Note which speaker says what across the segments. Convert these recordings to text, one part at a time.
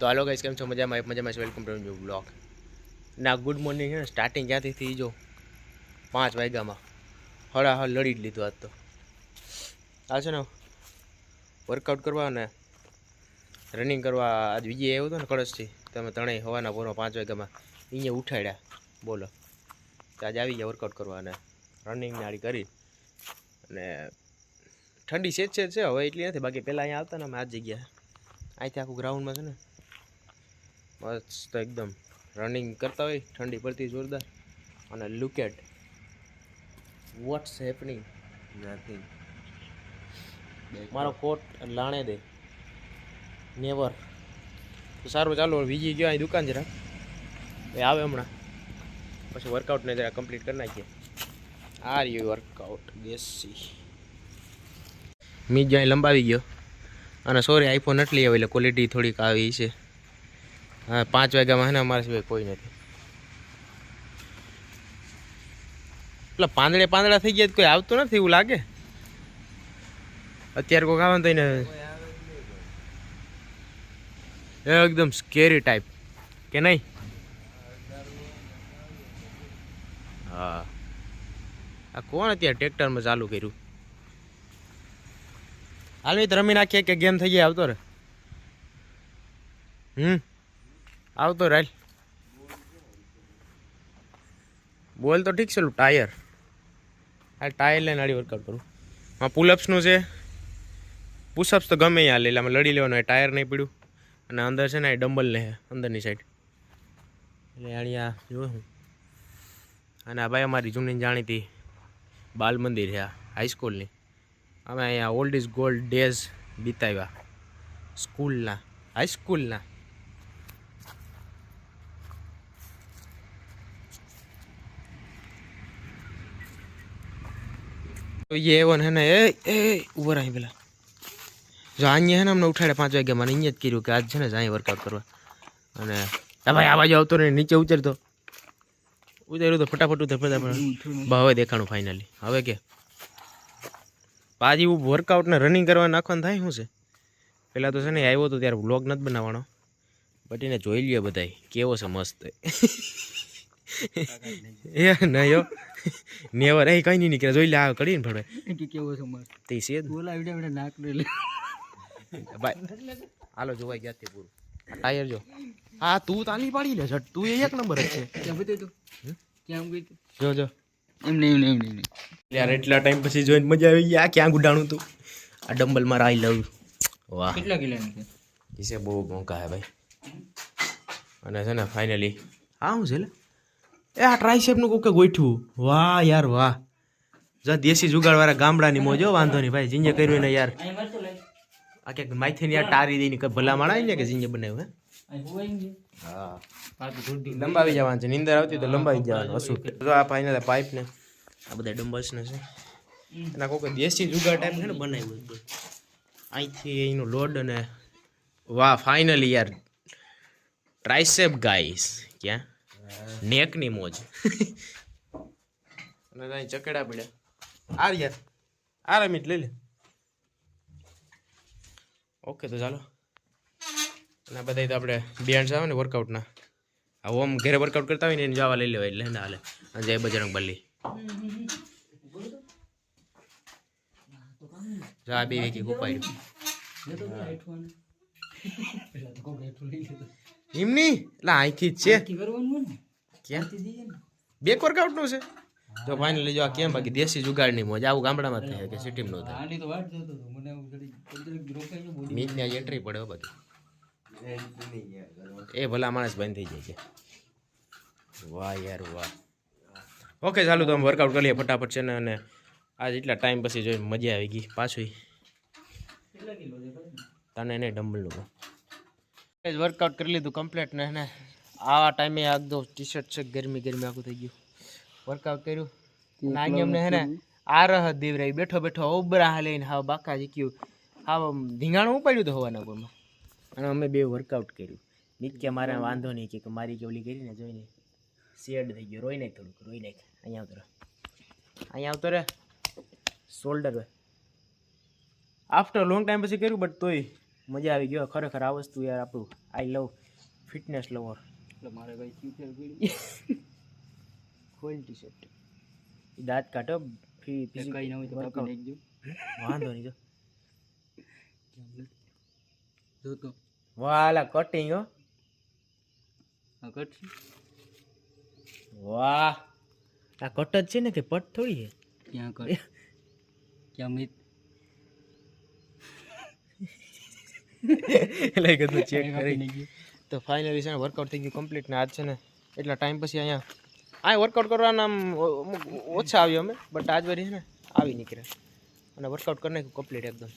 Speaker 1: તો હાલો ગાઈસ કેમ છો? મજામાં? મજામાં વેલકમ ટુ ન્યૂ બ્લોગ ના ગુડ મોર્નિંગ છે ને. સ્ટાર્ટિંગ ક્યાંથી થઈ જો? પાંચ વાગ્યામાં. હળા હળ લડી જ લીધું આજ તો. આ છે ને વર્કઆઉટ કરવા ને રનિંગ કરવા આજ વિજય આવ્યો હતો ને કળશથી. તમે ત્રણેય હવાના પોરમાં પાંચ વાગ્યામાં અહીંયા ઉઠાડ્યા. બોલો. તો આજે આવી ગયા વર્કઆઉટ કરવા અને રનિંગ નાળી કરી. અને ઠંડી સેજ જ છે હવે એટલી નથી. બાકી પહેલાં અહીંયા આવતા ને અમે આ જગ્યા અહીંથી આખું ગ્રાઉન્ડમાં છે ને મસ્ત એકદમ રનિંગ કરતા હોય ઠંડી પડતી જોરદાર. અને look at what's happening nothing મારો કોટ લાણે દે. નેવર તો સારું ચાલો બીજી ગયો અહીં દુકાન જરા. એ આવે હમણાં. પછી વર્કઆઉટને જરા કમ્પ્લીટ કરી નાખીએ. આ રહ્યું વર્કઆઉટ દેશી મી જ્યાં લંબાવી ગયો. અને સોરી આઈફોન એટલી આવે એટલે ક્વોલિટી થોડીક આવી છે. હા, પાંચ વાગ્યામાં હે ને અમારા સિવાય કોઈ નથી. એટલે પાંદડે પાંદડા થઈ ગયા કોઈ આવતું નથી એવું લાગે? અત્યારે કોઈ આવે ને તો એને એકદમ સ્કેરી ટાઈપ કે નહીં? હા. આ કોણ અત્યારે ટ્રેક્ટરમાં ચાલુ કર્યું? હાલ રમી નાખીએ કે ગેમ થઈ જાય, આવતો રે હમ? આવતો રાલ બોલ તો ઠીક છે લું ટાયર. આ ટાયર લઈને આડી વર્કઆઉટ કરું. આ પુલઅપ્સનું છે. પુશઅપ્સ તો ગમે ત્યાં લે, એટલે આમાં લડી લેવાનું ટાયર નહીં પડ્યું. અને અંદર છે ને એ ડમ્બલ ને અંદરની સાઈડ એટલે અહીંયા જો હું. અને આ ભાઈ અમારી જૂની જાણીતી બાલ મંદિર છે હાઈસ્કૂલની અમે અહીંયા ઓલ્ડ ઇઝ ગોલ્ડ ડેઝ બીતાવ્યા. સ્કૂલના હાઈસ્કૂલના તો એ એવો ને એ એ ઉભર અહીં પેલા જો અહીંયા હે ને અમને ઉઠાડે પાંચ વાગ્યા મને અહીંયા જ કર્યું કે આજ છે ને અહીં વર્કઆઉટ કરવા અને આ ભાઈ આ બાજુ આવતો ને નીચે ઉતરતો ઉતર્યું તો ફટાફટ ઉતર ફટાફટ હવે દેખાણું ફાઇનલી હવે કે પાછી વર્કઆઉટ ને રનિંગ કરવા નાખવાનું થાય શું છે પહેલાં તો છે ને આવ્યો તો ત્યારે બ્લોગ નથી બનાવવાનો બટ એને જોઈ લ્યો બધા કેવો છે મસ્ત એ નયો નેવર એ કઈ નહીં નીકળે જોઈ લે આ કરીને ફરવે
Speaker 2: કે કેવો છે માર
Speaker 1: તે છે
Speaker 2: બોલા વિડિયો વિડિયો નાક લે.
Speaker 1: ભાઈ હાલો જોવાઈ ગયા તે પૂરું. ટાયર જો. હા તું તાલી પાડી લે ઝટ. તું એક નંબર જ છે.
Speaker 2: કેમ બતાવ્યું તું? કેમ ગઈ તું?
Speaker 1: જો જો.
Speaker 2: એમ નહીં એમ નહીં
Speaker 1: યાર એટલા ટાઈમ પછી જોઈને મજા આવી ગઈ. આ ક્યાં ગુડાણું તું? આ ડમ્બલમાં આઈ લવ વાહ.
Speaker 2: કેટલા કિલોની છે?
Speaker 1: બહુ મોંઘા હે ભાઈ. અને છે ને ફાઇનલી હા હું છે લે. એ આ ટ્રાયસેપનું કોકે ગોઠવું? વાહ યાર વાહ. જા દેશી જુગાડવાળા ગામડાની મોજો વાંધો નહીં ભાઈ જીંજે કર્યું ને યાર. આ ક્યાંક માથે યાર ટારી દઈને કે ભલા માણા ને કે જીંજે બનાવ્યું હે? લંબાવી જવાનું છે નીંદર આવતી તો લંબાવી જવાનું હશું જો આ ફાઇનલ પાઇપ ને આ બધા ડમ્બલ્સ ને છે. એના કોઈ દેશી જુગાડ ટાઈપ છે ને બનાવ્યું બધું અહીંથી એનો લોડ અને વાહ ફાઇનલી યાર. ટ્રાઇસેપ ગાઈસ ક્યાં? નેકની મોજ. અને ત્યાં ચકેડા પડ્યા. આ યાર. આ રમીટ લઈ લે. ઓકે તો ચાલો. અને આ બધા તો આપણે બેન્ડ્સ આવે ને વર્કઆઉટના આ ઓમ ઘરે વર્કઆઉટ કરતા હોય ને એને જવા લઈ લેવાય એટલે ના હાલે. અને જય બજરંગ બલ્લી જા બે વેકી ઉપાડ્યું એમની એટલે અહીંથી જ છે. બે વર્કઆઉટનું વર્કઆઉટનું છે? તો ફાઇનલી જો આ કેમ? બાકી દેશી જુગાડની મોજ. આવું ગામડામાં થાય કે સિટી નું થાય. મીટ ને એન્ટ્રી પડે બાકી એ ભલા માણસ બંધ થઈ જાય છે. વાહ યાર વાહ. ઓકે ચાલુ તો અમે વર્કઆઉટ કરીએ ફટાફટ છે ને અને આજ એટલા ટાઈમ પછી જોઈને મજા આવી ગઈ પાછું
Speaker 2: તને નહીં ડમ્બલ ને?
Speaker 1: તને વર્કઆઉટ કરી લીધું કમ્પ્લીટ ને એને આવા ટાઈમે આગતો ટી શર્ટ છે ગરમી ગરમી આખું થઈ ગયું. વર્કઆઉટ કર્યું. અને અમને હે ને આ રહ દેવરાઈ બેઠો બેઠો ઓબરા હાલીને હાવ બાકા જીક્યું હા ધીંગાણું ઉપાડ્યું તો હવાના પરમાં અને અમે બે વર્કઆઉટ કર્યું. કે મારે વાંધો નહીં કે મારી કે ઓલી કરીને જોઈને શેડ થઈ ગયો. રોઈ નાખ થોડુંક રોઈ નાખ. અહીંયા આવતો રહે અહીંયા આવતો રહે શોલ્ડર આફ્ટર લોંગ ટાઈમ પછી કર્યું બટ તોય મજા આવી ગયો. ખરેખર આ વસ્તુ યાર આપણું આઈ લવ ફિટનેસ લવર
Speaker 2: એટલે મારે ભાઈ ફ્યુચર પીડી
Speaker 1: ફૂલ ટી શર્ટ દાંત કાઢો ફી
Speaker 2: કઈ ન હોય તો કાપી નાખજો
Speaker 1: વાંધો નહીં જો.
Speaker 2: જો તો.
Speaker 1: વાલા કટિંગ હો.
Speaker 2: આ કટ
Speaker 1: વાહ. આ કટ જ છે ને કે પટ થોડી છે?
Speaker 2: ક્યાં કટ ક્યાં મિત
Speaker 1: એટલે કીધું ચેક
Speaker 2: કાપી
Speaker 1: કરી.
Speaker 2: નાખજો
Speaker 1: તો ફાઇનલી છે ને વર્કઆઉટ થઈ ગયું કમ્પ્લીટ ને આજ છે ને એટલા ટાઈમ પછી અહીંયા આ વર્કઆઉટ કરવાના આમ ઓ- અમુક ઓછા આવ્યો અમે બટ આજ વરી છે ને આવી નીકળ્યા. અને વર્કઆઉટ કરી નાખ્યું કમ્પ્લીટ એકદમ.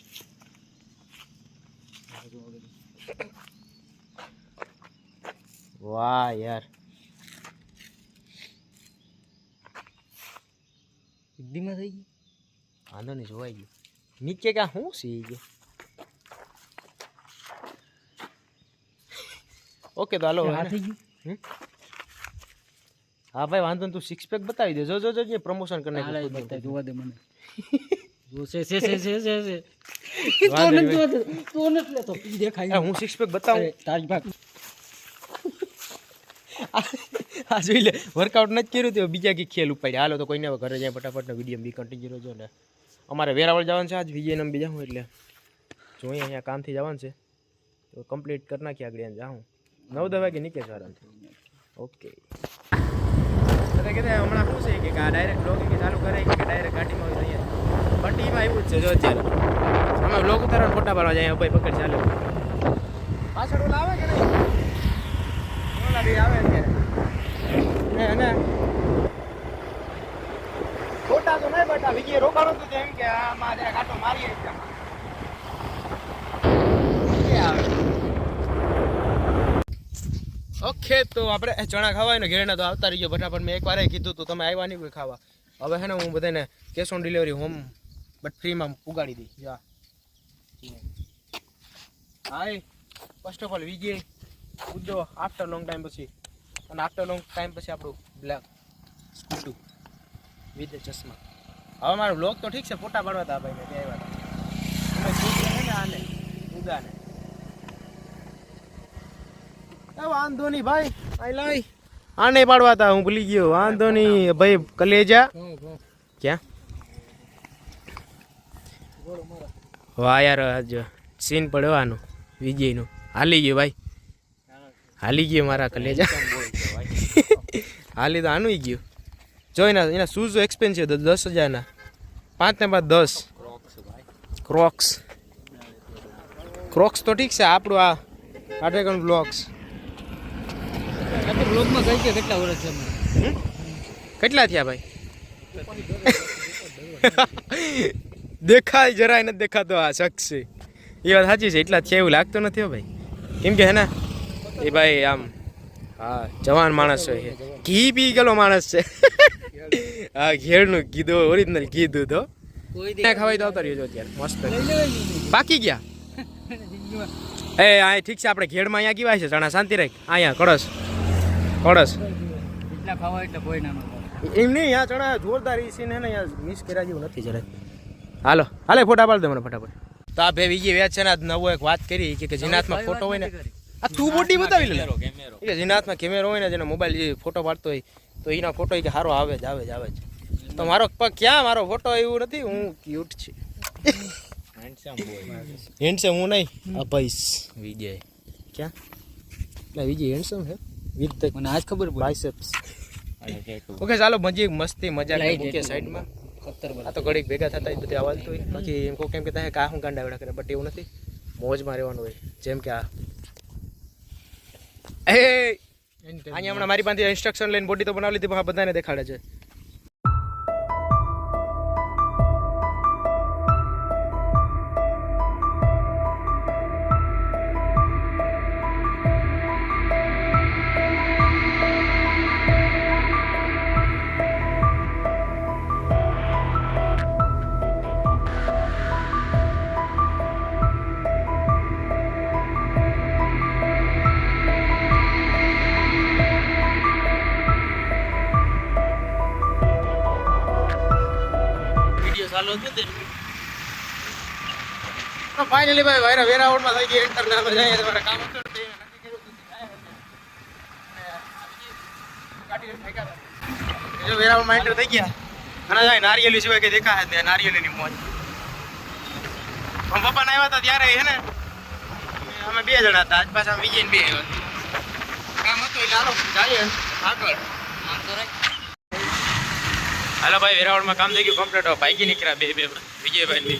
Speaker 1: વાહ યાર.
Speaker 2: સિદ્ધિમાં થઈ ગઈ
Speaker 1: વાંધો નહીં જોવાઈ ગયું. નીચે ક્યાં શું સી ગયો? ઓકે તો હાલો? હા ભાઈ વાંધો તું સિક્સ પેક બતાવી દે. જો જો જો પ્રમોશન કરી
Speaker 2: હાલ જ
Speaker 1: નાખ્યું
Speaker 2: બતાય, જોવા દે મને. છે છે છે છે છે છે.
Speaker 1: વાંધો
Speaker 2: નથી જોવા દે, તો નથી લેતો. દેખાય.
Speaker 1: હું સિક્સ પેક બતાવું.
Speaker 2: તારી ભાગ.
Speaker 1: આ જોઈ લે વર્કઆઉટ નથી કર્યું તો બીજા કઈ ખેલ હાલો તો કોઈને ઘરે જાય ફટાફટ વીડિયો બી કન્ટિન્યુ જો ને. અમારે વેરાવળ જવાનું છે આજ વિજય નમ બીજા હું એટલે. જોઈએ અહીંયા કામથી જવાનું છે. તો કમ્પ્લીટ કરી નાખીએ આગળ જાઉં. નવ દસ વાગે નીકળે છે. ઓકે એટલે કે હમણાં શું છે કે આ ડાયરેક્ટ બ્લોગિંગ ચાલુ કરે કે ડાયરેક્ટ ગાડીમાં આવી અહીંયા? પટ્ટીમાં આવ્યું જ છે જો અત્યારે. અમે બ્લોગ ઉતારવા ફોટા પાડવા જાય ભાઈ પકડ ચાલે. પાછળ ઓલા આવે કે નહીં? ઓલા બી આવે અત્યારે. અને? ખોટા તો નહીં બેટા, વિજય રોકાણો તો તેમ કે આમાં કાંટો મારીએ આવે. ઓકે, તો આપણે ચણા ખાવાય ને ઘેરના તો આવતા રહીએ ફટાફટ. મેં એકવાર કીધું તો, તમે આવ્યા નહીં કોઈ ખાવા. હવે હે ને હું બધાને cash on delivery home but ફ્રીમાં ઉગાડી દઈ જા. Hi. First of all Vijay ઉદ્દો after long time પછી. અને આફ્ટર લોંગ ટાઈમ પછી આપણું બ્લેક સ્કૂટુ વિથ ચશ્મા. હવે મારો બ્લોગ તો ઠીક છે, ફોટા પાડવા હતા ભાઈ મેં ત્યાં આવ્યા હતા આને ઉદાને એ વાંધો નહીં ભાઈ આઈ લાઈ આને પાડવા હતા હું ભૂલી ગયો. વાંધો નહીં. ભાઈ, કલેજા. ક્યાં? વાહ યાર આજ સીન પડવાનું, વિજયનો. હાલી ગયો ભાઈ. હાલી ગયો મારા કલેજા. હાલી તો આનું ગયું. જો એના એના શૂઝ એક્સપેન્સિવ દસ હજારના. પાંચ ને પાંચ, દસ. ક્રોક્સ ક્રોક્સ તો ઠીક છે, આપણું આ આટેકન બ્લોક્સ
Speaker 2: બ્લોગમાં કઈ કે કેટલા વર્ષ છે
Speaker 1: કેટલા થયા ભાઈ? દેખાય જરાય નથી દેખાતો આ શખ્સ. છે એ વાત સાચી છે એટલા થયા એવું લાગતું નથી હો ભાઈ. કેમ કે હે ને એ ભાઈ આમ હા જવાન માણસ હોય છે ઘી પી ગયેલો માણસ છે. હા ઘેરનું કીધું ઓરિજિનલ કીધું તો ખવાય તો આવતા રહ્યો અત્યારે મસ્ત. બાકી ગયા? એ આ ઠીક છે આપણે ઘેડમાં અહીંયા કીવાય છે ચણા શાંતિ રાખ. અહીંયા કળશ. કળશ
Speaker 2: એટલા ખાવા એટલે કોઈ ના
Speaker 1: એમ નહીં આ ચણા જોરદાર ઈ સીન હે ને યાર મિસ કર્યા જેવું નથી જરાય. હાલો. હાલે ફોટા પાડ દે મને ફટાફટ. તો આ ભાઈ બીજી વેચ છે ને આજ નવો એક વાત કરી કે જીનાથમાં જેના હાથમાં ફોટો હોય ને આ તું બોડી બતાવી લે.
Speaker 2: કેમેરો
Speaker 1: કે જેના હાથમાં કેમેરો હોય ને જેને મોબાઈલ જે ફોટો પાડતો હોય તો એના ફોટો કે સારો આવે જ આવે જ આવે જ. તો મારો પગ ક્યાં મારો ફોટો એવું નથી હું ક્યુટ છે. હેન્ડસમ હું નહીં આ ભાઈ
Speaker 2: વિજય.
Speaker 1: ક્યાં? એટલે વિજય હેન્ડસમ છે. વિથ
Speaker 2: મને આજ ખબર પડી.
Speaker 1: બાયસેપ્સ ઓકે ચાલો મજી મસ્તી મજા મૂકીએ સાઈડમાં આ તો ઘડીક ભેગા થતા જ બધી આવાજ હોય. બાકી એમ કહું કેમ કે ત્યાં કા હું ગાંડા વેડા કરે બટ એવું નથી. મોજમાં રહેવાનું હોય. જેમ કે આ. એ અહીંયા હમણાં મારી પાસે ઇન્સ્ટ્રક્શન લઈને બોડી તો બનાવી લીધી પણ આ બધાને દેખાડે છે. ફાઇનલી ભાઈ, વાયરા વેરાવળમાં થઈ ગઈ એન્ટર ના જઈએ તમારે કામ હતું તે નક્કી કર્યું હતું જાય હતા. જો વેરાવળમાં એન્ટર થઈ ગયા. અને જાય, નારિયેલી સિવાય કે જ નહીં નારિયેલીની મોજ. પણ પપ્પા આવ્યા હતા ત્યારે હે ને, અમે બે જણા હતા, આજ પાછા વિજય બે આવ્યા કામ હતું એટલે હાલો જઈએ આગળ. હાલો ભાઈ વેરાવળમાં કામ થઈ ગયું કમ્પ્લીટ ભાગી નીકળ્યા બે બે વિજયભાઈ